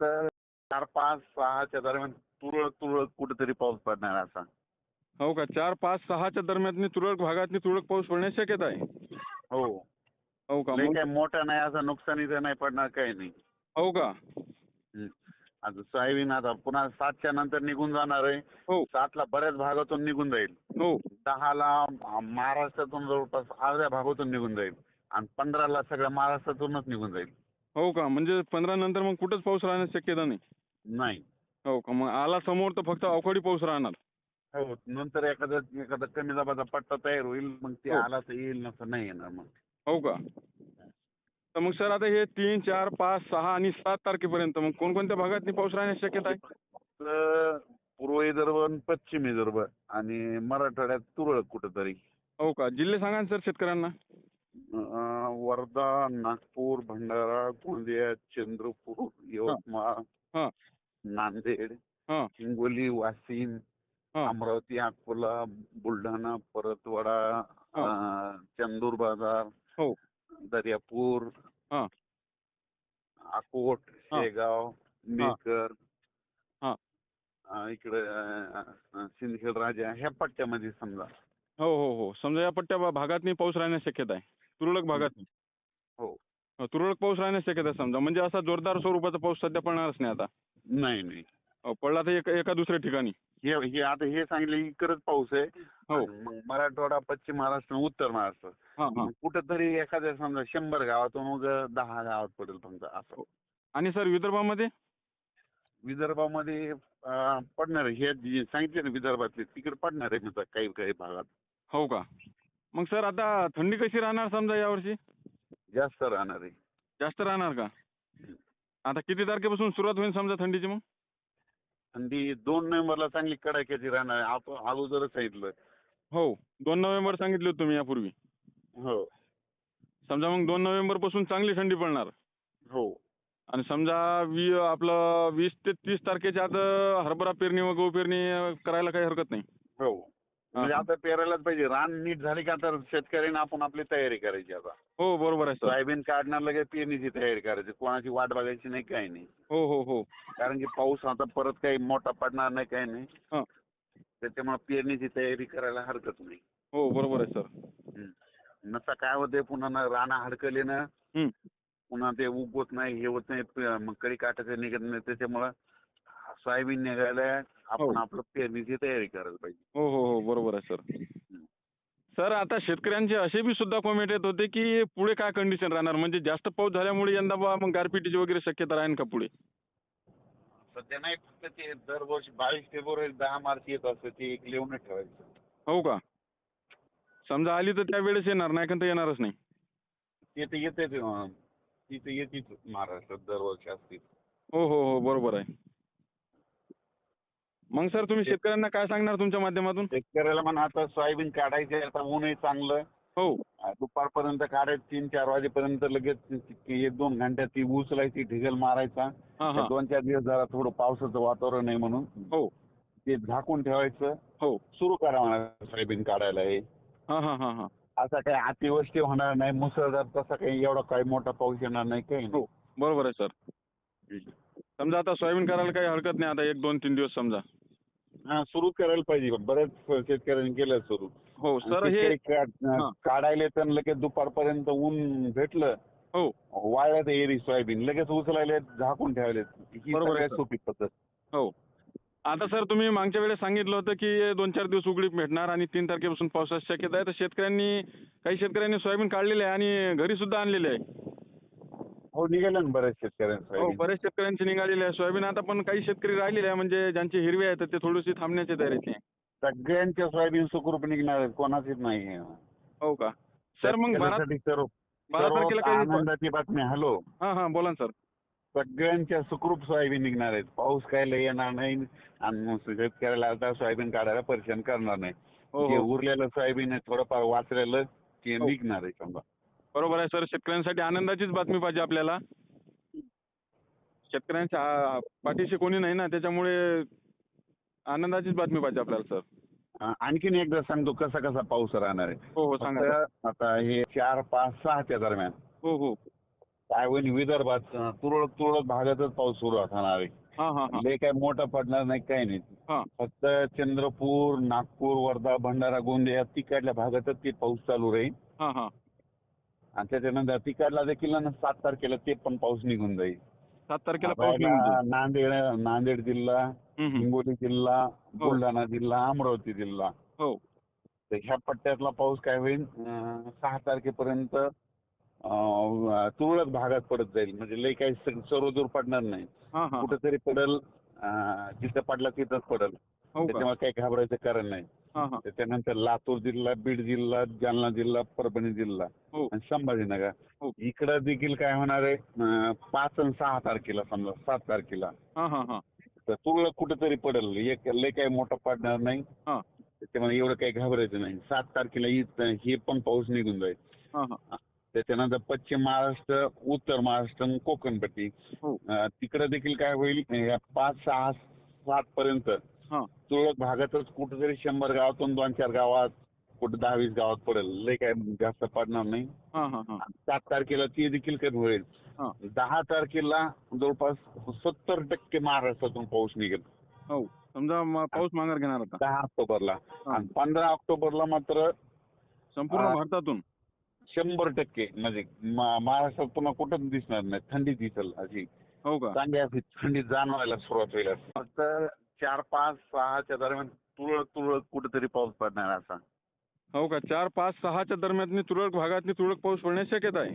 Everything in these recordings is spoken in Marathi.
फक्त चार पाच सहाच्या दरम्यान तुरळक तुरळक कुठेतरी पाऊस पडणार असा. हो का? चार पाच सहाच्या दरम्यान तुरळक भागातनी तुरळक पाऊस पडण्याची शक्यता आहे. हो. हो का? लय मग काय मोठं नाही असं नुकसानीचं नाही पडणार काही नाही. हो का. आता सोयाबीन आता पुन्हा सातच्या नंतर निघून जाणार आहे. हो. सातला बऱ्याच भागातून निघून जाईल. हो. दहाला महाराष्ट्रातून जवळपास अर्ध्या भागातून निघून जाईल. आणि पंधराला सगळ्या महाराष्ट्रातूनच निघून जाईल. हो का? म्हणजे पंधरा नंतर मग कुठंच पाऊस राहण्याची शक्यता नाही? नाही. हो का? मग आला समोर तर फक्त अवकाळी पाऊस राहणार. हो नंतर एखादा एखादा कमी दाबाचा पट्टा तयार होईल मग ते हो. आला तर येईल नसं नाही येणार मग. हो का? तर मग सर आता हे तीन चार पाच सहा आणि सात तारखेपर्यंत मग कोणकोणत्या भागात पाऊस राहण्याची शक्यता आहे? तर पूर्व विदर्भ आणि पश्चिम विदर्भ आणि मराठवाड्यात तुरळक कुठंतरी. हो का? जिल्हे सांगा ना सर शेतकऱ्यांना. वर्धा नागपूर भंडारा गोंदिया चंद्रपूर यवतमाळ हा. नांदेड हा. हिंगोली वाशिम हा. अमरावती अकोला बुलढाणा परतवाडा अं, चंदूर बाजार हो. दर्यापूर हा. अकोट हा. शेगाव मेकर हा. अं, इकडे अं, सिंदखेड राजा ह्या पट्ट्यामध्ये समजा हो हो हो समजा या पट्ट्या भा- भागातनी पाऊस राहण्याची शक्यता आहे तुरळक भागात हो. हो, तुरळक पाऊस राहण्याची शक्यता आहे समजा. म्हणजे असा जोरदार स्वरूपाचा पाऊस सध्या पडणारच नाही आता. नाही नाही. हो, पडला तर एका एका दुसऱ्या ठिकाणी. हे हे आता हे सांगितलं इकडंच पाऊस आहे. हो. मग मराठवाडा पश्चिम महाराष्ट्र आणि उत्तर महाराष्ट्र. हां हां. मग कुठंतरी एखाद्या समजा शंभर गावातून मग दहा गावात पडेल फक्त असं. आणि सर विदर्भामध्ये? विदर्भामध्ये अं, पडणार आहे. हे जे सांगितले ना विदर्भातले तिकडे पडणार आहे म्हणजे काही काही भागात. हो का? मग सर आता थंडी कशी राहणार समजा यावर्षी? जास्त राहणार आहे. जास्त राहणार का? आता किती तारखेपासून सुरुवात होईल समजा थंडीची मग? थंडी दोन नोव्हेंबरला चांगली कडाक्याची राहणार आहे. आपण अगोदरच सांगितलं. हो दोन नोव्हेंबर सांगितले होते तुम्ही यापूर्वी. हो. समजा मग दोन नोव्हेंबरपासून चांगली थंडी पडणार. हो. आणि समजा वी आपलं वीस ते तीस तारखेच्या आत हरभरा पेरणी व गहू पेरणी करायला काही हरकत नाही. हो. म्हणजे. आता पेरायलाच पाहिजे. रान नीट झाली का तर शेतकऱ्यांनी आपण आपली तयारी करायची आता. हो बरोबर आहे सर. सोयाबीन काढणार लगेच पेरणीची तयारी करायची. कोणाची वाट बघायची नाही काही नाही. हो हो हो. कारण की पाऊस आता परत काही मोठा पडणार नाही काही नाही. हा. त्याच्यामुळे पेरणीची तयारी करायला हरकत नाही. हो बरोबर आहे सर. नसा काय होते पुन्हा ना राणा हडकले ना. पुन्हा ते उगवत नाही हे होत नाही प- मग कडी काटाचं निघत नाही त्याच्यामुळं सोयाबीन निघायला आपण हो. आपलं पेरणीची तयारी करायला पाहिजे. हो हो हो बरोबर आहे सर. सर आता शेतकऱ्यांचे असे बी सुद्धा कॉमेंट येत होते की पुढे काय कंडिशन राहणार? म्हणजे जास्त पाऊस झाल्यामुळे यंदा बा मग गारपिटीची वगैरे शक्यता राहील का पुढे? सध्या नाही फक्त ते दरवर्षी बावीस फेब्रुवारी दहा मार्च येत असतं ते एक लिहून ठेवायचं. हो का? समजा आली तर त्यावेळेस येणार नाही का तर येणारच नाही. ते तर येते तिथे येतेच महाराष्ट्रात दरवर्षी असते. हो हो हो बरोबर आहे. मग सर तुम्ही शेतकऱ्यांना काय सांगणार तुमच्या माध्यमातून? शेतकऱ्याला म्हणा आता सोयाबीन काढायचे आता ऊनही चांगलं. हो. दुपारपर्यंत काढायचं तीन चार वाजेपर्यंत लगेच एक दोन घंट्यात ती उचलायची ढिगल मारायचा. दोन चार दिवस जरा थोडं पावसाचं वातावरण आहे म्हणून हो. ते झाकून ठेवायचं. हो. सुरू करा म्हणा सोयाबीन काढायला हे. असा काही अतिवृष्टी होणार नाही मुसळधार तसा काही एवढा काही मोठा पाऊस येणार नाही काही हो. बरोबर आहे सर. समजा आता सोयाबीन करायला काही हरकत नाही आता एक दोन तीन दिवस समजा. हा सुरू करायला पाहिजे. बऱ्याच शेतकऱ्यांनी केलं सुरू. हो सर हे शेतकरी काढ- हां. काढायला तर लगेच दुपारपर्यंत ऊन भेटलं. हो. वाळल्यात एरी सोयाबीन लगेच उचलायले झाकून ठेवले ही बरोबर आहे, सगळ्यात सर. सोपी पद्धत. हो. आता सर तुम्ही मागच्या वेळेस सांगितलं होतं की दोन चार दिवस उघडीप भेटणार आणि तीन तारखेपासून पावसाची शक्यता आहे. तर शेतकऱ्यांनी काही शेतकऱ्यांनी सोयाबीन काढलेले आहे आणि घरी सुद्धा आणलेले आहे. हो निघालं ना बऱ्याच शेतकऱ्यांचं हो बरेच शेतकऱ्यांची निघालेली आहे. सोयाबीन आता पण काही शेतकरी राहिलेले आहे म्हणजे ज्यांचे हिरवे आहेत तर ते थोडीशी थांबण्याची तयारीत आहे. सगळ्यांच्या सोयाबीन सुखरूप निघणार आहेत कोणाचीच नाही हो का? सर मग बारा शेतकऱ्यासाठी सर्व बारा सर्वात तारखेला काही आनंदाची बातमी हॅलो? हां हां बोला ना सर. सगळ्यांच्या सुखरूप सोयाबीन निघणार आहेत. पाऊस काय लय येणार नाही आणि मग शेतकऱ्याला आता सोयाबीन काढायला परेशान करणार नाही. हो जे हो. उरलेलं सोयाबीन आहे थोडंफार वाचलेलं ते हो. निघणार आहे समजा. बरोबर आहे सर. शेतकऱ्यांसाठी आनंदाचीच बातमी पाहिजे आपल्याला. शेतकऱ्यांच्या आ- पाठीशी कोणी नाही ना त्याच्यामुळे आनंदाचीच बातमी पाहिजे आपल्याला सर. अं, आणखीन एकदा सांगतो कसा कसा पाऊस राहणार आहे. हो हो सांगा सर. फक्त आता हे चार पाच सहाच्या दरम्यान. हो हो. काय होईल विदर्भात अं, तुरळक तुरळक भागातच पाऊस सुरू असणार आहे. हा हा हा. लय काय मोठा पडणार नाही काही नाही. हा. फक्त चंद्रपूर नागपूर वर्धा भंडारा गोंदिया तिकडल्या भागातच ते पाऊस चालू राहील. हा हा. आणि त्याच्यानंतर तिकडला देखील ना सात तारखेला ते पण पाऊस निघून जाईल. सात तारखेला पाऊस निघून जाईल. नांदेड नांदेड जिल्हा हम्म, हम्म. हिंगोली जिल्हा बुलढाणा जिल्हा अमरावती जिल्हा. हो. तर ह्या पट्ट्यातला पाऊस काय होईल? अं, सहा तारखेपर्यंत अं, तुरळक भागात पडत जाईल. म्हणजे लई काही स- सर्वदूर पडणार नाही. हा हा. कुठेतरी पडल अं, जिथं पडला तिथंच पडल. हो का? त्याच्यामुळे काही घाबरायचं कारण नाही. हा हा त्याच्यानंतर लातूर जिल्हा बीड जिल्हा जालना जिल्हा परभणी जिल्हा हो. आणि संभाजीनगर हो. इकडं देखील काय होणार आहे? पाच आणि सहा तारखेला समजा सात तारखेला. हा हा हा. तर तुरळक कुठेतरी पडेल एक लय काही मोठं पडणार नाही. त्याच्यामुळे एवढं काही घाबरायचं नाही. सात तारखेला हे पण पाऊस निघून जाईल. त्याच्यानंतर पश्चिम महाराष्ट्र उत्तर महाराष्ट्र आणि कोकणपट्टी. हो. तिकडं देखील काय होईल? या पाच सहा सात पर्यंत तुरळक भागातच कुठेतरी शंभर गावातून दोन चार गावात कुठे दहा वीस गावात पडेल. लय काय जास्त पडणार नाही. हा हा हा. सात तारखेला ती देखील कमी होईल? हा. दहा तारखेला जवळपास सत्तर टक्के महाराष्ट्रातून पाऊस निघेल. हो. समजा म- पाऊस माघार घेणार आता. दहा ऑक्टोबरला. हा. आणि पंधरा ऑक्टोबरला मात्र संपूर्ण हा. भारतातून? शंभर टक्के. म्हणजे मा- महाराष्ट्रात पुन्हा कुठंच दिसणार नाही. थंडी दिसेल अशी. हो का? चांगली अशी थंडी जाणवायला सुरुवात होईल फक्त चार पाच सहाच्या दरम्यान तुरळक तुरळक कुठेतरी पाऊस पडणार असा. हो का? चार पाच सहाच्या दरम्यान तुरळक भागातनी तुरळक पाऊस पडण्याची शक्यता आहे.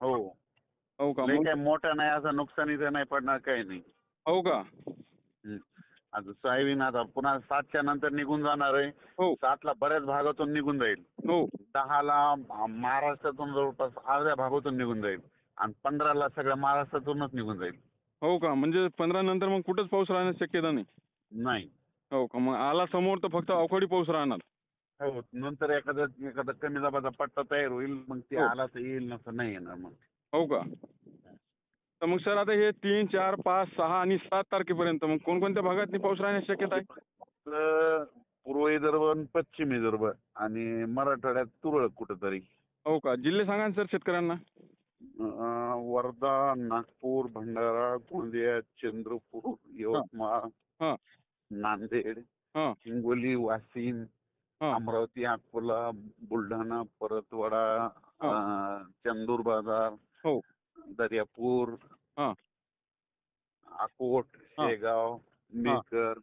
हो. हो का? काय मोठा नाही असा नुकसानीचा नाही पडणार काही नाही. हो का. आता सोयाबीन आता पुन्हा सातच्या नंतर निघून जाणार आहे. हो. सातला बऱ्याच भागातून निघून जाईल. हो. दहाला महाराष्ट्रातून जवळपास अर्ध्या भागातून निघून जाईल. आणि पंधराला सगळ्या महाराष्ट्रातूनच निघून जाईल. हो का? म्हणजे पंधरा नंतर मग कुठंच पाऊस राहण्याची शक्यता नाही. नाही. हो का? मग आला समोर तर फक्त अवकाळी पाऊस राहणार. हो नंतर एखादा एखादा कमी दाबाचा पट्टा तयार होईल मग ते हो. आला तर येईल नसं नाही येणार मग. हो का? तर मग सर आता हे तीन चार पाच सहा आणि सात तारखेपर्यंत मग कोणकोणत्या भागात पाऊस राहण्याची शक्यता आहे? तर पूर्व विदर्भ आणि पश्चिम विदर्भ आणि मराठवाड्यात तुरळक कुठंतरी. हो का? जिल्हे सांगा ना सर शेतकऱ्यांना. अं, वर्धा नागपूर भंडारा गोंदिया चंद्रपूर यवतमाळ. हां. नांदेड हिंगोली वाशिम अमरावती अकोला बुलढाणा परतवाडा चंदूर बाजार हो. दर्यापूर अकोट. शेगाव मेकर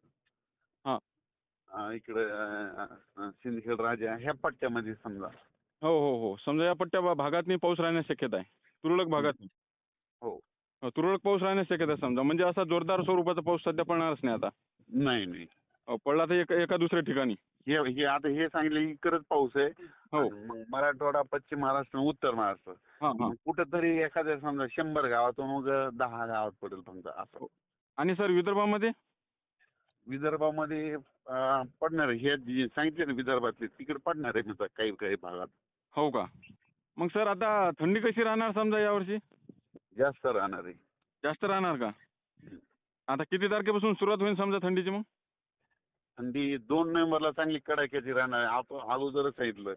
हां. इकडे सिंदखेड राजा ह्या पट्ट्यामध्ये समजा. हो हो हो. समजा या पट्ट्या भा- भागातनी पाऊस राहण्याची शक्यता आहे. तुरळक भागात. हो. तुरळक पाऊस राहण्याची शक्यता आहे समजा. म्हणजे असा जोरदार स्वरूपाचा पाऊस सध्या पडणारच नाही आता. नाही नाही. हो, पडला तर एका एका दुसऱ्या ठिकाणी. हे हे आता हे सांगितलं इकडंच पाऊस आहे. हो. मग मराठवाडा पश्चिम महाराष्ट्र आणि उत्तर महाराष्ट्र. हां हां. मग कुठंतरी एखाद्या समजा शंभर गावातून मग दहा गावात पडेल फक्त असं. आणि सर विदर्भामध्ये? विदर्भामध्ये अं, पडणार आहे. हे जे सांगितले ना विदर्भातले तिकडे पडणार आहे म्हणजे काही काही भागात. हो का? मग सर आता थंडी कशी राहणार समजा यावर्षी? जास्त राहणार आहे. जास्त राहणार का? आता किती तारखेपासून सुरुवात होईल समजा थंडीची मग? थंडी दोन नोव्हेंबरला चांगली कडाक्याची राहणार आहे आपण अगोदरच सांगितलं.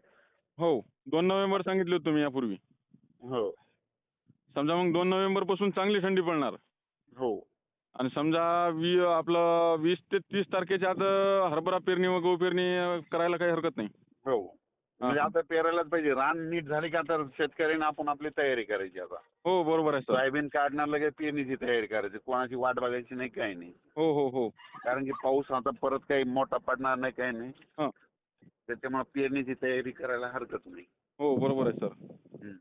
हो दोन नोव्हेंबर सांगितले होते तुम्ही यापूर्वी. हो. समजा मग दोन नोव्हेंबरपासून चांगली थंडी पडणार. हो. आणि समजा वी आपलं वीस ते तीस तारखेच्या आत हरभरा पेरणी व गहू पेरणी अं, करायला काही हरकत नाही. हो. म्हणजे हा. आता पेरायलाच पाहिजे. रान नीट झाली का तर शेतकऱ्यांनी आपण आपली तयारी करायची आता. हो बरोबर आहे सर. सोयाबीन काढणार लगेच पेरणीची तयारी करायची. कोणाची वाट बघायची नाही काही नाही. हो हो हो. कारण की पाऊस आता परत काही मोठा पडणार नाही काही नाही. हां. त्याच्यामुळे पेरणीची तयारी करायला हरकत नाही. हो बरोबर आहे सर. हम्म.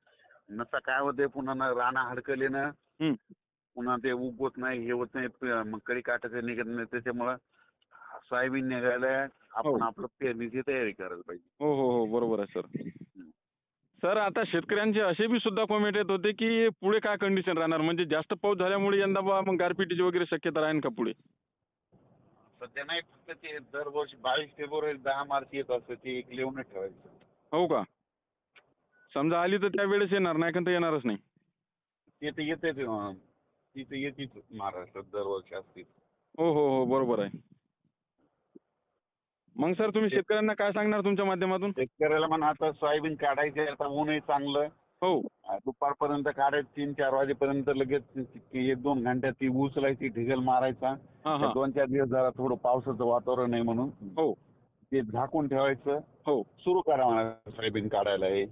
नसा काय होते पुन्हा ना राणा हडकले ना हं. पुन्हा ते उगवत नाही हे होत नाही प- मग कडी काटाचं निघत नाही त्याच्यामुळं सोयाबीन निघायला आपण हो. आपलं पेरणीची तयारी करायला पाहिजे. हो हो हो बरोबर आहे सर. सर आता शेतकऱ्यांचे असे बी सुद्धा कमेंट येत होते की पुढे काय कंडिशन राहणार? म्हणजे जास्त पाऊस झाल्यामुळे यंदा बा मग गारपिटीची वगैरे शक्यता राहील का पुढे? सध्या नाही फक्त ते दरवर्षी बावीस फेब्रुवारी दहा मार्च येत असतं ते एक लिहून ठेवायचं. हो का? समजा आली तर त्यावेळेस येणार नाही का तर येणारच नाही. ते तर येते तिथे येतेच महाराष्ट्रात दरवर्षी असते. हो हो हो बरोबर आहे. मग सर तुम्ही शेतकऱ्यांना काय सांगणार तुमच्या माध्यमातून? शेतकऱ्याला म्हणा आता सोयाबीन काढायचे आता ऊनही चांगलं. हो. दुपारपर्यंत काढायचं तीन चार वाजेपर्यंत लगेच एक दोन घंट्यात ती उचलायची ढिगल मारायचा. दोन चार दिवस जरा थोडं पावसाचं वातावरण आहे म्हणून हो. ते झाकून ठेवायचं. हो. सुरू करा म्हणा सोयाबीन काढायला हे.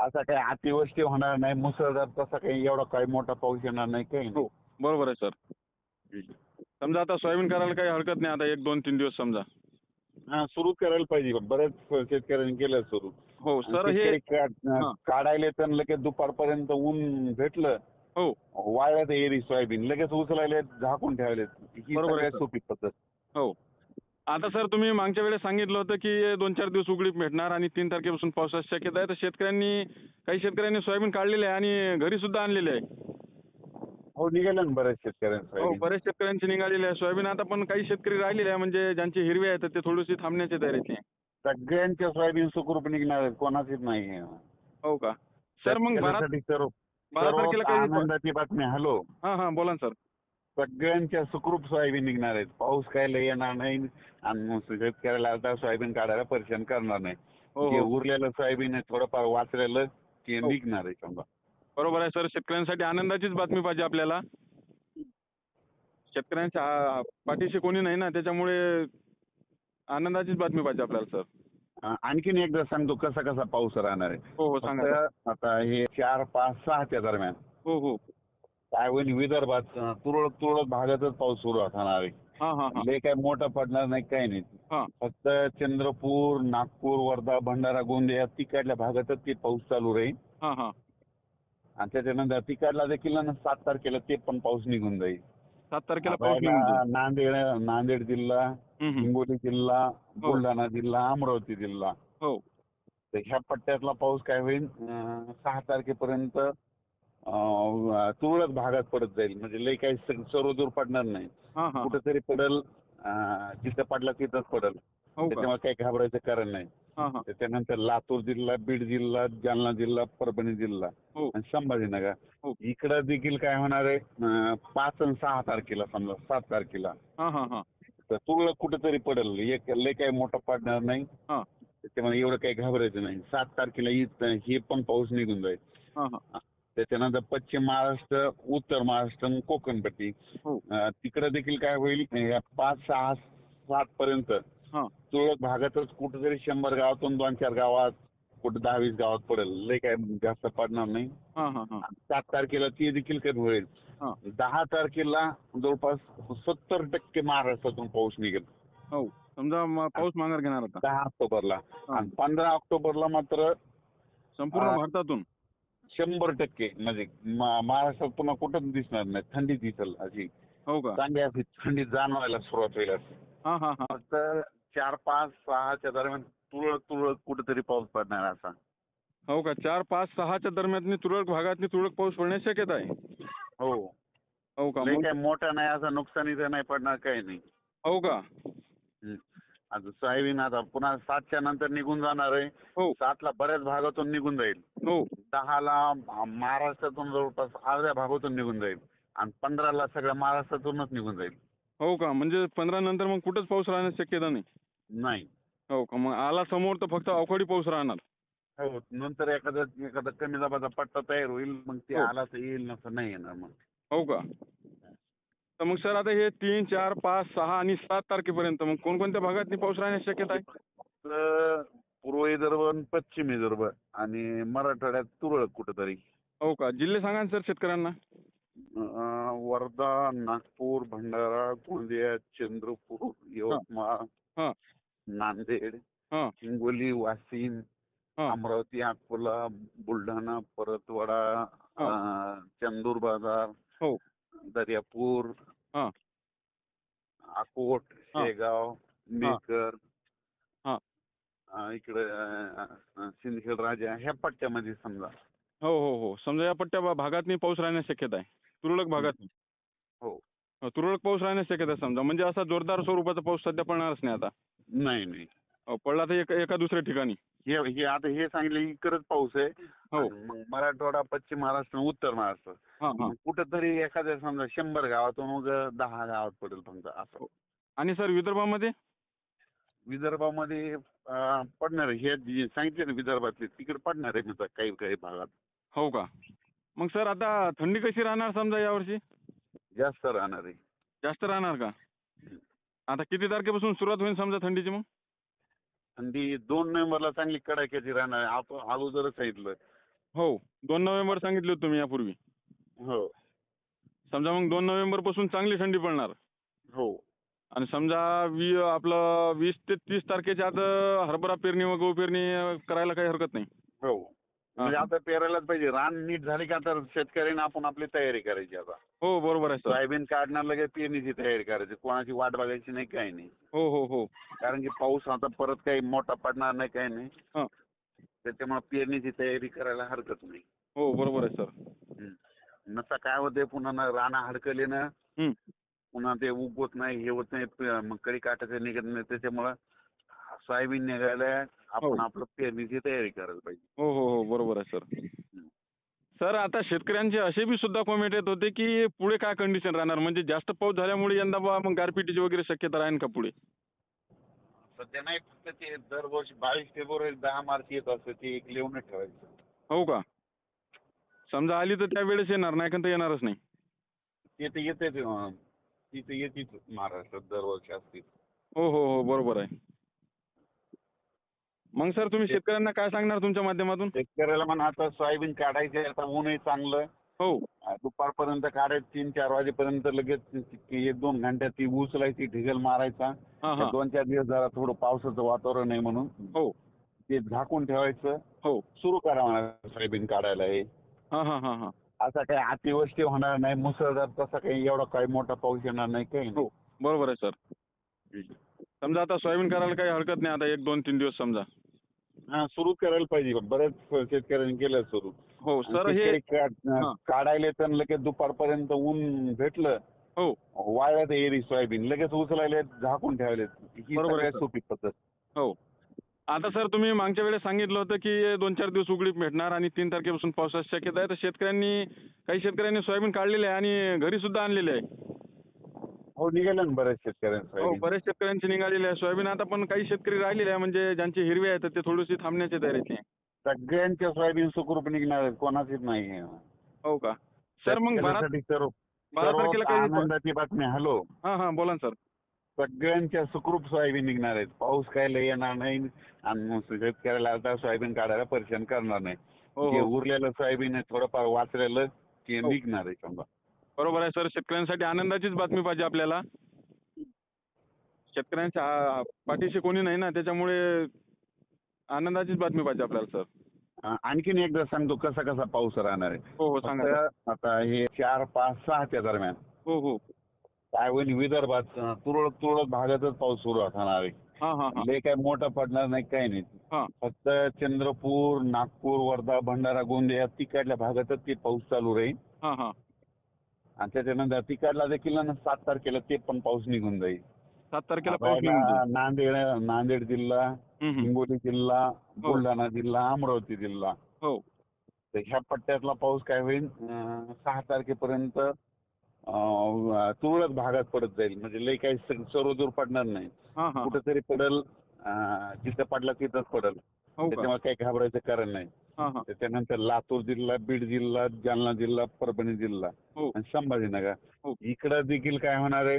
असा काही अतिवृष्टी होणार नाही मुसळधार तसा काही एवढा काही मोठा पाऊस येणार नाही काही हो. बरोबर आहे सर. समजा आता सोयाबीन करायला काही हरकत नाही आता एक दोन तीन दिवस समजा. हा सुरू करायला पाहिजे. बऱ्याच शेतकऱ्यांनी केलं सुरू. हो सर हे शेतकरी काढ- हां. काढायला तर लगेच दुपारपर्यंत ऊन भेटलं. हो. वाळ्यात एरी सोयाबीन लगेच उचलायले झाकून ठेवले ही बरोबर आहे, सगळ्यात सर. सोपी पद्धत. हो. आता सर तुम्ही मागच्या वेळेस सांगितलं होतं की दोन चार दिवस उघडीप भेटणार आणि तीन तारखेपासून पावसाची शक्यता आहे. तर शेतकऱ्यांनी काही शेतकऱ्यांनी सोयाबीन काढलेले आहे आणि घरी सुद्धा आणलेले आहे. हो निघालं ना बऱ्याच शेतकऱ्यांचं हो सोयाबीन बरेच शेतकऱ्यांची निघालेली आहे. सोयाबीन आता पण काही शेतकरी राहिलेले आहे म्हणजे ज्यांची हिरवी आहे तर ते थोडीशी थांबण्याची तयारीत आहे. सगळ्यांच्या सोयाबीन सुखरूप निघणार आहेत कोणाचीच नाही हो का? सर मग बारा शेतकऱ्यासाठी सर्व बारा तारखेला काही आनंदाची बातमी हॅलो. हां हां बोला ना सर. सगळ्यांच्या सुखरूप सोयाबीन निघणार आहेत. पाऊस काय लय येणार नाही आणि शेतकऱ्याला आता सोयाबीन काढायला परेशान करणार नाही. हो जे हो. उरलेलं सोयाबीन आहे थोडंफार वाचलेलं ते हो. निघणार आहे समजा. बरोबर आहे सर. शेतकऱ्यांसाठी आनंदाचीच बातमी पाहिजे आपल्याला. शेतकऱ्यांच्या आ- पाठीशी कोणी नाही ना त्याच्यामुळे आनंदाचीच बातमी पाहिजे आपल्याला सर. अं, आणखीन एकदा सांगतो कसा कसा पाऊस राहणार आहे. हो हो सांगा. सर. फक्त आता हे चार पाच सहाच्या दरम्यान. हो हो. काय होईल विदर्भात अं, तुरळक तुरळक भागातच पाऊस सुरू होणार आहे. हां हां हां. लय काय मोठा पडणार नाही काही नाही. हां. फक्त चंद्रपूर नागपूर वर्धा भंडारा गोंदिया तिकडल्या भागातच ते पाऊस चालू राहील. हां हां. आणि त्याच्यानंतर तिकडला देखील ना सात तारखेला ते पण पाऊस निघून जाईल. सात तारखेला पाऊस निघून जाईल. नांदेड नांदेड जिल्हा हम्म, हम्म. हिंगोली जिल्हा बुलढाणा जिल्हा अमरावती जिल्हा. हो. तर ह्या पट्ट्यातला पाऊस काय होईल? अं, सहा तारखेपर्यंत अं, तुरळक भागात पडत जाईल. म्हणजे लई काही स- सर्वदूर पडणार नाही. हां हां. कुठेतरी पडल अं, जिथं पडला तिथंच पडल. हो का? त्याच्यामुळे काही घाबरायचं कारण नाही. हां हां त्याच्यानंतर लातूर जिल्हा बीड जिल्हा जालना जिल्हा परभणी जिल्हा हो. आणि संभाजीनगर हो. इकडं देखील काय होणार आहे? पाच आणि सहा तारखेला समजा सात तारखेला. हां हां हां. तर तुरळक कुठेतरी पडेल. एक लय काही मोठं पडणार नाही. त्याच्यामुळे एवढं काही घाबरायचं नाही. सात तारखेला हे पण पाऊस निघून जाईल. त्याच्यानंतर पश्चिम महाराष्ट्र उत्तर महाराष्ट्र आणि कोकणपट्टी. हो. तिकडं देखील काय होईल? या पाच सहा सात पर्यंत तुरळक भागातच कुठेतरी शंभर गावातून दोन चार गावात कुठे दहा वीस गावात पडेल. लय काय जास्त पडणार नाही. हां हां हां. सात तारखेला ते देखील कमी होईल? हां. दहा तारखेला जवळपास सत्तर टक्के महाराष्ट्रातून पाऊस निघेल. हो. समजा पाऊस माघार घेणार आता. दहा ऑक्टोबरला. आणि पंधरा ऑक्टोबरला मात्र संपूर्ण भारतातून? शंभर टक्के. म्हणजे महाराष्ट्रात पुन्हा कुठंच दिसणार नाही. थंडी दिसेल अशी. हो का? चांगली अशी थंडी जाणवायला सुरुवात होईल. हां हां हां. फक्त चार पाच सहाच्या दरम्यान तुरळक तुरळक कुठेतरी पाऊस पडणार असा. हो का? चार पाच सहाच्या दरम्यान तुरळक भागातनी तुरळक पाऊस पडण्याची शक्यता आहे? हो. हो का? लय मग- काही मोठा नाही असं नुकसानीचं नाही पडणार काही नाही. हो का. आता सोयाबीन आता पुन्हा सातच्या नंतर निघून जाणार आहे. हो. सातला बऱ्याच भागातून निघून जाईल. हो. दहाला महाराष्ट्रातून जवळपास अर्ध्या भागातून निघून जाईल. आणि पंधराला सगळ्या महाराष्ट्रातूनच निघून जाईल. हो का? म्हणजे पंधरा नंतर मग कुठंच पाऊस राहण्याची शक्यता नाही? नाही. हो का? मग आला समोर तर फक्त अवकाळी पाऊस राहणार. हो नंतर एखादा एखादा कमी दाबाचा पट्टा तयार होईल मग ते हो. आला तर येईल नसं नाही येणार मग. हो का? तर मग सर आता हे तीन चार पाच सहा आणि सात तारखेपर्यंत मग कोणकोणत्या भागात पाऊस राहण्याची शक्यता आहे? तर पूर्व विदर्भ आणि पश्चिम विदर्भ आणि मराठवाड्यात तुरळक कुठेतरी. हो का? जिल्हे सांगा ना सर शेतकऱ्यांना. वर्धा नागपूर भंडारा गोंदिया चंद्रपूर यवतमाळ हां. नांदेड हां. हिंगोली वाशिम हां. अमरावती अकोला बुलढाणा परतवाडा अं, चंदूर बाजार हो. दर्यापूर हां. अकोट हां. शेगाव मेकर हां. अं, इकडे अं, सिंदखेड राजा ह्या पट्ट्यामध्ये समजा. हो हो हो. समजा या पट्ट्या भा- भागातनी पाऊस राहण्याची शक्यता आहे. तुरळक भागात हो. हो, तुरळक पाऊस राहण्याची शक्यता समजा. म्हणजे असा जोरदार स्वरूपाचा पाऊस सध्या पडणारच नाही आता. नाही नाही. हो, पडला तर एका एका दुसऱ्या ठिकाणी. हे हे आता हे सांगितलं इकडंच पाऊस आहे. हो. मग मराठवाडा पश्चिम महाराष्ट्र आणि उत्तर महाराष्ट्र. हां हां. मग कुठंतरी एखाद्या समजा शंभर गावातून मग दहा गावात पडेल फक्त असं. आणि सर विदर्भामध्ये? विदर्भामध्ये अं, पडणार आहे. हे जे सांगितले ना विदर्भातले तिकडे पडणार आहे काही काही भागात. हो का? मग सर आता थंडी कशी राहणार समजा यावर्षी? जास्त राहणार आहे. जास्त राहणार का? आता किती तारखेपासून सुरुवात होईल समजा थंडीची मग? थंडी दोन नोव्हेंबरला चांगली कडाक्याची राहणार आहे. आपण अगोदरच सांगितलं. हो दोन नोव्हेंबर सांगितले होते तुम्ही यापूर्वी. हो. समजा मग दोन नोव्हेंबरपासून चांगली थंडी पडणार. हो. आणि समजा वी आपलं वीस ते तीस तारखेच्या आत हरभरा पेरणी व गहू पेरणी करायला काही हरकत नाही. हो. म्हणजे. आता पेरायलाच पाहिजे. रान नीट झाली का तर शेतकऱ्यांनी आपण आपली तयारी करायची आता. हो बरोबर आहे सर. सोयाबीन काढणार लगेच पेरणीची तयारी करायची. कोणाची वाट बघायची नाही काही नाही. हो हो हो. कारण की पाऊस आता परत काही मोठा पडणार नाही काही नाही. हा. त्याच्यामुळे पेरणीची तयारी करायला हरकत नाही. हो बरोबर आहे सर. नसा काय होते पुन्हा ना राणा हडकले ना. पुन्हा ते उगवत नाही हे होत नाही प- मग कडी काटाचं निघत नाही. त्याच्यामुळं सोयाबीन निघायला आपण हो. आपलं पेरणीची तयारी करायला पाहिजे. हो हो हो बरोबर आहे सर. सर आता शेतकऱ्यांचे असे बी सुद्धा कमेंट येत होते की पुढे काय कंडिशन राहणार? म्हणजे जास्त पाऊस झाल्यामुळे यंदा बा मग गारपिटीची वगैरे शक्यता राहील का पुढे? सध्या नाही फक्त ते दरवर्षी बावीस फेब्रुवारी दहा मार्च येत असतं ते एक लिहून ठेवायचं. हो का? समजा आली तर त्यावेळेस येणार नाही का तर येणारच नाही. ते तर येते तिथे येतेच महाराष्ट्रात दरवर्षी असते हो हो हो बरोबर आहे. मग सर तुम्ही शेतकऱ्यांना काय सांगणार तुमच्या माध्यमातून? शेतकऱ्याला म्हणा आता सोयाबीन काढायचे आता ऊनही चांगलं. हो. दुपारपर्यंत काढायचं तीन चार वाजेपर्यंत लगेच एक दोन घंट्यात ती उचलायची ढिगल मारायचा. दोन चार दिवस जरा थोडं पावसाचं वातावरण आहे म्हणून हो. ते झाकून ठेवायचं. हो. सुरू करा म्हणा सोयाबीन काढायला हे. हां हां हां हां. असा काही अतिवृष्टी होणार नाही मुसळधार तसा काही एवढा काही मोठा पाऊस येणार नाही काही हो. बरोबर आहे सर. समजा आता सोयाबीन करायला काही हरकत नाही आता एक दोन तीन दिवस समजा. हा सुरू करायला पाहिजे. बऱ्याच शेतकऱ्यांनी केलं सुरू. हो सर हे शेतकरी हां. काढायला तर लगेच दुपारपर्यंत ऊन भेटलं. हो. वाळ्यात एरी सोयाबीन लगेच उचलायले झाकून ठेवले ही बरोबर आहे, सगळ्यात सर. सोपी पद्धत. हो. आता सर तुम्ही मागच्या वेळेस सांगितलं होतं की दोन चार दिवस उघडीप भेटणार आणि तीन तारखेपासून पावसाची शक्यता आहे. तर शेतकऱ्यांनी काही शेतकऱ्यांनी सोयाबीन काढलेले आहे आणि घरी सुद्धा आणलेले आहे. हो निघालं ना बऱ्याच शेतकऱ्यांचं हो सोयाबीन. बरेच शेतकऱ्यांची निघालेली आहे. सोयाबीन आता पण काही शेतकरी राहिलेले आहे म्हणजे ज्यांची हिरवी आहे तर ते थोडीशी थांबण्याची तयारीत आहे. सगळ्यांच्या सोयाबीन सुखरूप निघणार आहेत कोणाचीच नाही हो का? सर मग बारा शेतकऱ्यासाठी सर्व बारा तारखेला काही आनंदाची बातमी हॅलो. हां हां बोला ना सर. सगळ्यांच्या सुखरूप सोयाबीन निघणार आहेत. पाऊस काय लय येणार नाही आणि मग शेतकऱ्याला आता सोयाबीन काढायला परेशान करणार नाही. हो जे हो. उरलेलं सोयाबीन आहे थोडंफार वाचलेलं ते हो. निघणार आहे समजा. बरोबर आहे सर. शेतकऱ्यांसाठी आनंदाचीच बातमी पाहिजे आपल्याला. शेतकऱ्यांच्या आ- पाठीशी कोणी नाही ना त्याच्यामुळे आनंदाचीच बातमी पाहिजे आपल्याला सर. अं, आणखीन एकदा सांगतो कसा कसा पाऊस राहणार आहे. हो हो सांगा सर. फक्त आता हे चार पाच सहाच्या दरम्यान. हो हो. काय होईल विदर्भात अं, तुरळक तुरळक भागातच पाऊस सुरू होणार आहे. हां हां हां. लय काय मोठा पडणार नाही काही नाही. हां. फक्त चंद्रपूर नागपूर वर्धा भंडारा गोंदिया तिकडल्या भागातच ते पाऊस चालू राहील. हां हां. आणि त्याच्यानंतर तिकडला देखील ना सात तारखेला ते पण पाऊस निघून जाईल. सात तारखेला पाऊस निघून जाईल. नांदेड नांदेड जिल्हा हम्म, हम्म. हिंगोली जिल्हा बुलढाणा जिल्हा अमरावती जिल्हा. हो. तर ह्या पट्ट्यातला पाऊस काय होईल? अं, सहा तारखेपर्यंत अं, तुरळक भागात पडत जाईल. म्हणजे लय काही स- सर्वदूर पडणार नाही. हां हां. कुठेतरी पडल अं, जिथं पडला तिथंच पडल. हो त्याच्यामुळे काही घाबरायचं कारण नाही. हां हां. त्याच्यानंतर लातूर जिल्हा बीड जिल्हा जालना जिल्हा परभणी जिल्हा हो. आणि संभाजीनगर. हो. इकडं देखील काय होणार आहे?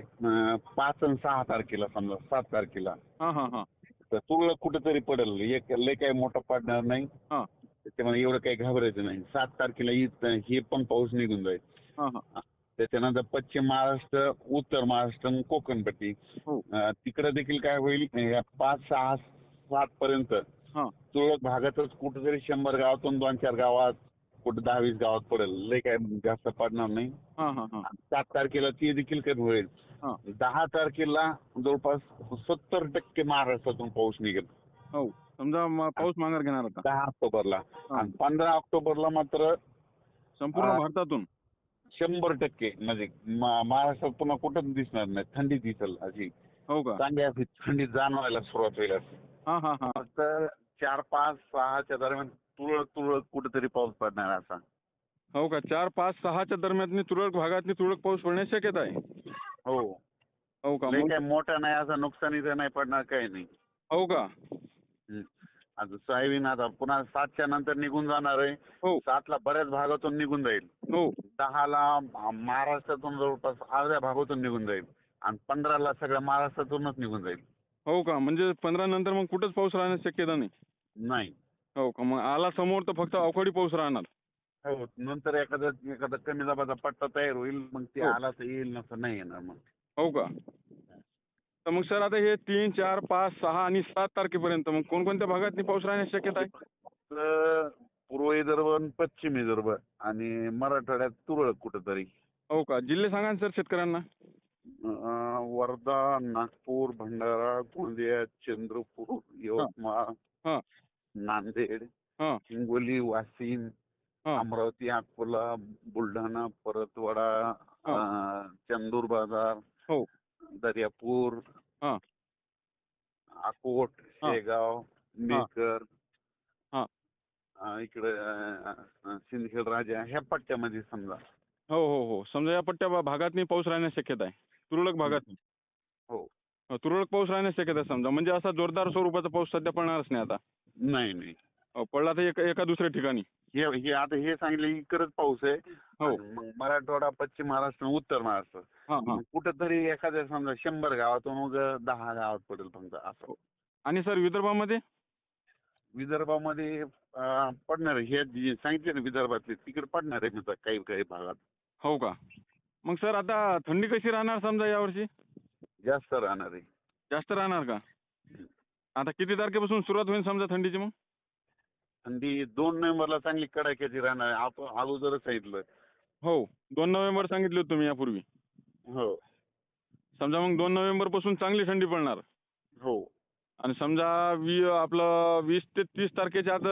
पाच आणि सहा तारखेला समजा सात तारखेला. हां हां हां. तर तुरळक कुठेतरी पडेल. एक लय काही मोठं पडणार नाही. हां. त्याच्यामुळे एवढं काही घाबरायचं नाही. सात तारखेला हे पण पाऊस निघून जाईल. हां हां. त्याच्यानंतर पश्चिम महाराष्ट्र उत्तर महाराष्ट्र आणि कोकणपट्टी. हो. तिकडं देखील काय होईल? पाच सहा सात पर्यंत हां तुरळक भागातच कुठेतरी शंभर गावातून दोन चार गावात कुठे दहा वीस गावात पडेल. लय काय जास्त पडणार नाही. हां हां हां. सात तारखेला ते देखील कमी होईल? हां. दहा तारखेला जवळपास सत्तर टक्के महाराष्ट्रातून पाऊस निघेल. हो. समजा पाऊस माघार घेणार आता. दहा ऑक्टोबरला. आणि पंधरा ऑक्टोबरला मात्र संपूर्ण. भारतातून? शंभर टक्के. म्हणजे महाराष्ट्रात पुन्हा कुठंच दिसणार नाही. थंडी दिसेल अशी. हो का? चांगली अशी थंडी जाणवायला सुरुवात होईल अशी. हां हां हां. फक्त चार पाच सहाच्या दरम्यान तुरळक तुरळक कुठेतरी पाऊस पडणार असा. हो का? चार पाच सहाच्या दरम्यान तुरळक भागातनी तुरळक पाऊस पडण्याची शक्यता आहे. हो. हो का? मग काय मोठा नाही असा नुकसानीचा नाही पडणार काही नाही. हो का? हं. आता सोयाबीन आता पुन्हा सातच्या नंतर निघून जाणार आहे. हो. सातला बऱ्याच भागातून निघून जाईल. हो. दहाला महाराष्ट्रातून जवळपास अर्ध्या भागातून निघून जाईल. आणि पंधराला सगळ्या महाराष्ट्रातूनच निघून जाईल. हो का? म्हणजे पंधरा नंतर मग कुठंच पाऊस राहण्याची शक्यता नाही? नाही. हो का? मग आला समोर तर फक्त अवकाळी पाऊस राहणार. हो नंतर एखादा एखादा कमी दाबाचा पट्टा तयार होईल मग ते हो. आला तर येईल नसं नाही येणार मग. हो का? तर मग सर आता हे तीन चार पाच सहा आणि सात तारखेपर्यंत मग कोणकोणत्या भागात पाऊस राहण्याची शक्यता आहे? तर पूर्व विदर्भ आणि पश्चिम विदर्भ आणि मराठवाड्यात तुरळक कुठंतरी. हो का? जिल्हे सांगा ना सर शेतकऱ्यांना. वर्धा नागपूर भंडारा गोंदिया चंद्रपूर यवतमाळ हा. नांदेड हा. हिंगोली वाशिम हा. अमरावती अकोला बुलढाणा परतवाडा अं, चंदूर बाजार हो. दर्यापूर हा. अकोट. शेगाव मेकर हा. अं, इकडे अं, सिंदखेड राजा ह्या पट्ट्यामध्ये समजा हो हो हो. समजा या पट्ट्या भा- भागातनी पाऊस राहण्याची शक्यता आहे. तुरळक भागात हो. तुरळक पाऊस राहण्याची शक्यता आहे समजा. म्हणजे असा जोरदार स्वरूपाचा पाऊस सध्या पडणारच नाही आता. नाही नाही. हो, पडला तर एका एका दुसऱ्या ठिकाणी. हे हे आता हे सांगितलं इकडंच पाऊस आहे. हो. आणि मग मराठवाडा पश्चिम महाराष्ट्र आणि उत्तर महाराष्ट्र. हां हां. मग कुठंतरी एखाद्या समजा शंभर गावातून मग दहा गावात पडेल समजा असं. आणि सर विदर्भामध्ये? विदर्भामध्ये अं, पडणार आहे हे जे सांगितले ना विदर्भातले तिकडे पडणार आहे म्हणजे काही काही भागात. हो का? मग सर आता थंडी कशी राहणार समजा यावर्षी? जास्त राहणार आहे. जास्त राहणार का? आता किती तारखेपासून सुरुवात होईल समजा थंडीची मग? थंडी दोन नोव्हेंबरला चांगली कडाक्याची राहणार आहे. आपण अगोदरच सांगितलं. हो दोन नोव्हेंबर सांगितले होते तुम्ही यापूर्वी. हो. समजा मग दोन नोव्हेंबरपासून चांगली थंडी पडणार. हो. आणि समजा वी आपलं वीस ते तीस तारखेच्या आत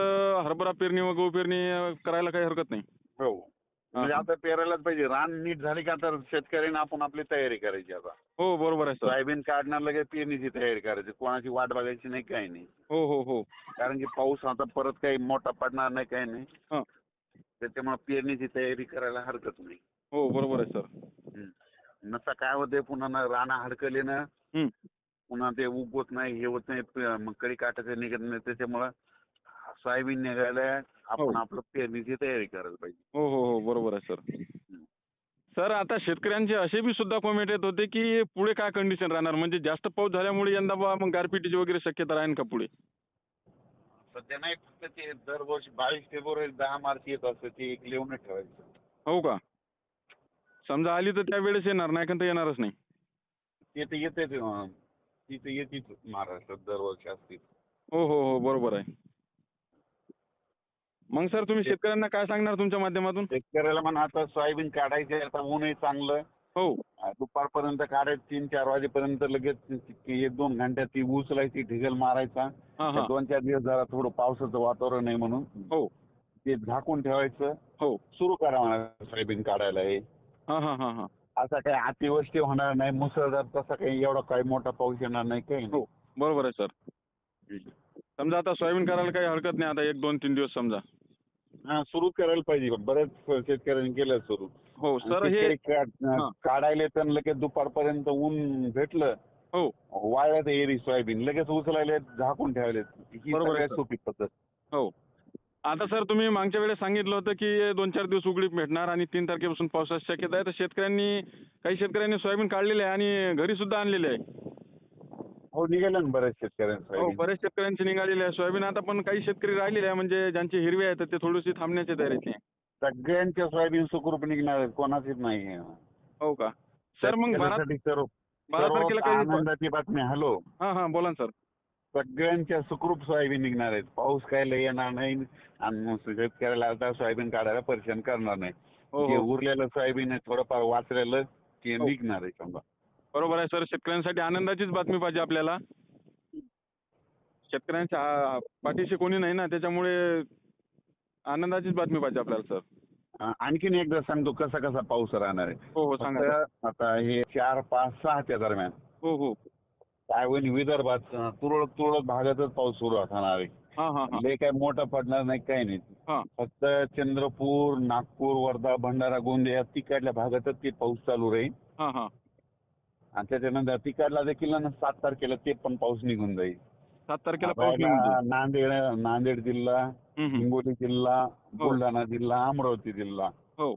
हरभरा पेरणी व गहू पेरणी करायला काही हरकत नाही. हो. म्हणजे हा. आता पेरायलाच पाहिजे. रान नीट झाली का तर शेतकऱ्यांना आपण आपली तयारी करायची आता. हो बरोबर आहे सर. सोयाबीन काढणार लगेच पेरणीची तयारी करायची. कोणाची वाट बघायची नाही काही नाही. हो हो हो. कारण की पाऊस आता परत काही मोठा पडणार नाही काही नाही. हा. त्याच्यामुळे पेरणीची तयारी करायला हरकत नाही. हो बरोबर आहे सर. नसा काय होते पुन्हा ना राणा हडकले ना. पुन्हा ते उगवत नाही हे होत नाही प- मग कडी काटाचं निघत नाही त्याच्यामुळं सोयाबीन आपण हो. आपलं पेरणीची तयारी करायला पाहिजे. हो हो हो बरोबर आहे सर. सर आता शेतकऱ्यांचे असे बी सुद्धा कमेंट येत होते की पुढे काय कंडिशन राहणार? म्हणजे जास्त पाऊस झाल्यामुळे यंदा बा मग गारपिटीची वगैरे शक्यता राहील का पुढे? सध्या नाही फक्त ते दरवर्षी बावीस फेब्रुवारी दहा मार्च येत असतं ते एक लिहून ठेवायचं. हो का? समजा आली तर त्यावेळेस येणार नाही का तर येणारच नाही. ते तर येते तिथे येते महाराष्ट्रात दरवर्षी असते. हो हो हो बरोबर आहे. मग सर तुम्ही शेतकऱ्यांना काय सांगणार तुमच्या माध्यमातून? शेतकऱ्याला म्हणा आता सोयाबीन काढायचे आता ऊनही चांगलं. हो. दुपारपर्यंत काढायचं तीन चार वाजेपर्यंत लगेच एक दोन घंट्यात ती उचलायची ढिगल मारायचा. दोन चार दिवस जरा थोडं पावसाचं वातावरण आहे म्हणून हो. ते झाकून ठेवायचं. हो. सुरू करा म्हणा सोयाबीन काढायला हां. असा काही अतिवृष्टी होणार नाही मुसळधार तसा काही एवढा काही मोठा पाऊस येणार नाही काही हो. बरोबर आहे सर. समजा आता सोयाबीन करायला काही हरकत नाही आता एक दोन तीन दिवस समजा. हा सुरू करायला पाहिजे. बऱ्याच शेतकऱ्यांनी केलं सुरू. हो सर हे हा. काढायला तर लगेच दुपारपर्यंत ऊन भेटलं हो. वाळ्यात एरी सोयाबीन लगेच उचलायले झाकून ठेवायले ही बरोबर आहे, सगळ्यात सर. सोपी पद्धत. हो. आता सर तुम्ही मागच्या वेळेस सांगितलं होतं की दोन चार दिवस उघडीप भेटणार आणि तीन तारखेपासून पावसाची शक्यता आहे. तर शेतकऱ्यांनी काही शेतकऱ्यांनी सोयाबीन काढलेले आहे आणि घरी सुद्धा आणलेले आहे. हो निघालं ना बऱ्याच शेतकऱ्यांचं हो बरेच शेतकऱ्यांची निघालेली आहे. सोयाबीन आता पण काही शेतकरी राहिलेले आहे म्हणजे ज्यांचे हिरवे आहेत ते थोडीशी थांबण्याच्या तयारीत आहे. सगळ्यांच्या सोयाबीन सुखरूप निघणार आहेत कोणाचीच नाही हो का? सर मग बारा शेतकऱ्यासाठी सर्व बारा तारखेला सर्वात काही आनंदाची बातमी हॅलो. हां हां बोला ना सर. सगळ्यांच्या सुखरूप सोयाबीन निघणार आहेत. पाऊस काय लय येणार नाही आणि मग शेतकऱ्याला आता सोयाबीन काढायला परेशान करणार नाही. हो जे हो. उरलेलं सोयाबीन आहे थोडंफार वाचलेलं ते हो. निघणार आहे समजा. बरोबर आहे सर. शेतकऱ्यांसाठी आनंदाचीच बातमी पाहिजे आपल्याला. शेतकऱ्यांच्या आ- पाठीशी कोणी नाही ना त्याच्यामुळे आनंदाचीच बातमी पाहिजे आपल्याला सर. अं, आणखीन एकदा सांगतो कसा कसा पाऊस राहणार आहे. हो हो सांगा सर. फक्त आता हे चार पाच सहाच्या दरम्यान. हो हो. काय होईल विदर्भात अं, तुरळक तुरळक भागातच पाऊस सुरू असणार आहे. हां हां हां. लय काय मोठा पडणार नाही काही नाही. हां. फक्त चंद्रपूर नागपूर वर्धा भंडारा गोंदिया तिकडल्या भागातच ते पाऊस चालू राहील. हां हां. आणि त्याच्यानंतर तिकडला देखील ना सात तारखेला ते पण पाऊस निघून जाईल. सात तारखेला पाऊस निघून नांदेड नांदेड जिल्हा हम्म, हम्म. हिंगोली जिल्हा बुलढाणा जिल्हा अमरावती जिल्हा. हो.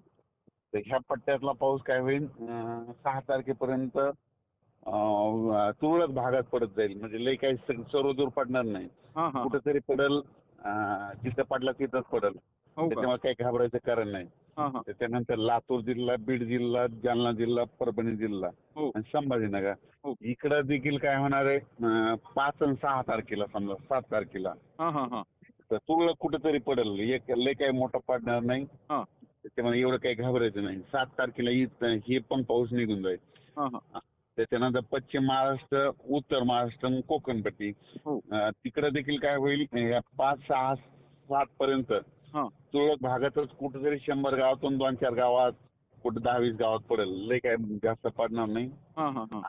तर ह्या पट्ट्यातला पाऊस काय होईल? अं, सहा तारखेपर्यंत अं, तुरळक भागात पडत जाईल. म्हणजे लई काही सर्वदूर पडणार नाही. हा हा. कुठेतरी पडल अं, जिथं पडला तिथंच पडल. हो त्याच्यामुळे काही घाबरायचं कारण नाही. हा हा. त्याच्यानंतर लातूर जिल्हा बीड जिल्हा जालना जिल्हा परभणी जिल्हा हो. आणि संभाजीनगर. हो. इकडं देखील काय होणार आहे? पाच आणि सहा तारखेला समजा सात तारखेला. हा हा हा. तर तुरळक कुठेतरी पडेल. एक लय काही मोठं पडणार नाही. हा. त्याच्यामुळे एवढं काही घाबरायचं नाही. सात तारखेला हे पण पाऊस निघून जाईल. हा हा. त्याच्यानंतर पश्चिम महाराष्ट्र उत्तर महाराष्ट्र आणि कोकणपट्टी. हो. तिकडं देखील काय होईल? पाच सहा सात पर्यंत हा. तुरळक भागातच कुठेतरी शंभर गावातून दोन चार गावात कुठे दहा वीस गावात पडेल. लय काय जास्त पडणार नाही. हा हा हा.